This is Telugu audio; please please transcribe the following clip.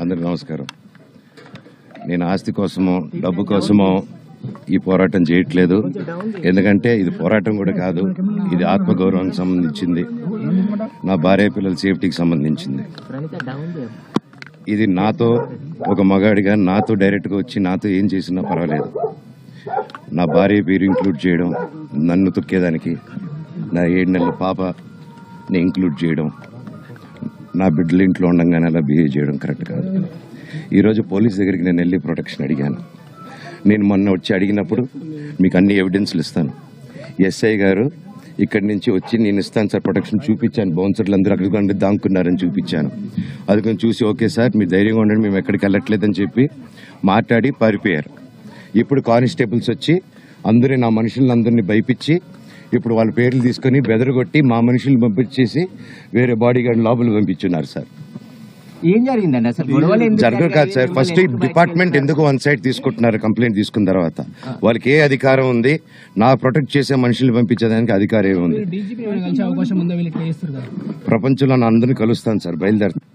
అందరికి నమస్కారం. నేను ఆస్తి కోసమో డబ్బు కోసమో ఈ పోరాటం చేయట్లేదు. ఎందుకంటే ఇది పోరాటం కూడా కాదు ఇది ఆత్మగౌరవానికి సంబంధించింది. నా భార్య పిల్లల సేఫ్టీకి సంబంధించింది. ఇది నాతో ఒక మగాడిగా నాతో డైరెక్ట్గా వచ్చి నాతో ఏం చేసినా పర్వాలేదు. నా భార్య పేరు ఇంక్లూడ్ చేయడం నన్ను తొక్కేదానికి నా ఏడు నెలల పాపని ఇంక్లూడ్ చేయడం నా బిడ్డలు ఇంట్లో ఉండగానే అలా బిహేవ్ చేయడం కరెక్ట్ కాదు. ఈరోజు పోలీస్ దగ్గరికి నేను వెళ్ళి ప్రొటెక్షన్ అడిగాను. నేను మొన్న వచ్చి అడిగినప్పుడు మీకు అన్ని ఎవిడెన్స్లు ఇస్తాను. ఎస్ఐ గారు ఇక్కడి నుంచి వచ్చి నేను ఇస్తాను సార్ ప్రొటెక్షన్ చూపించాను. బౌన్సర్లు అందరూ అక్కడికి అండి దాంకున్నారని చూపించాను. అది కొంచెం చూసి ఓకే సార్ మీరు ధైర్యంగా ఉండండి మేము ఎక్కడికి వెళ్ళట్లేదని చెప్పి మాట్లాడి పారిపోయారు. ఇప్పుడు కానిస్టేబుల్స్ వచ్చి అందరూ నా మనుషులందరినీ భయపించి ఇప్పుడు వాళ్ళ పేర్లు తీసుకొని బెదరగొట్టి మా మనుషుల్ని పంపించేసి వేరే బాడీ గార్డ్ లోపల పంపించున్నారు సార్. ఏం జరిగిందండి అసలు? జరగదు కాదు సార్? ఫస్ట్ డిపార్ట్మెంట్ ఎందుకు వన్ సైడ్ తీసుకుంటున్నారు కంప్లైంట్ తీసుకున్న తర్వాత? వాళ్ళకి ఏ అధికారం ఉంది? నా ప్రొటెక్ట్ చేసే మనుషుల్ని పంపించేదానికి అధికారం ఏముంది? ప్రపంచంలో నా అందరిని కలుస్తాను సార్ బయలుదేరుతాను.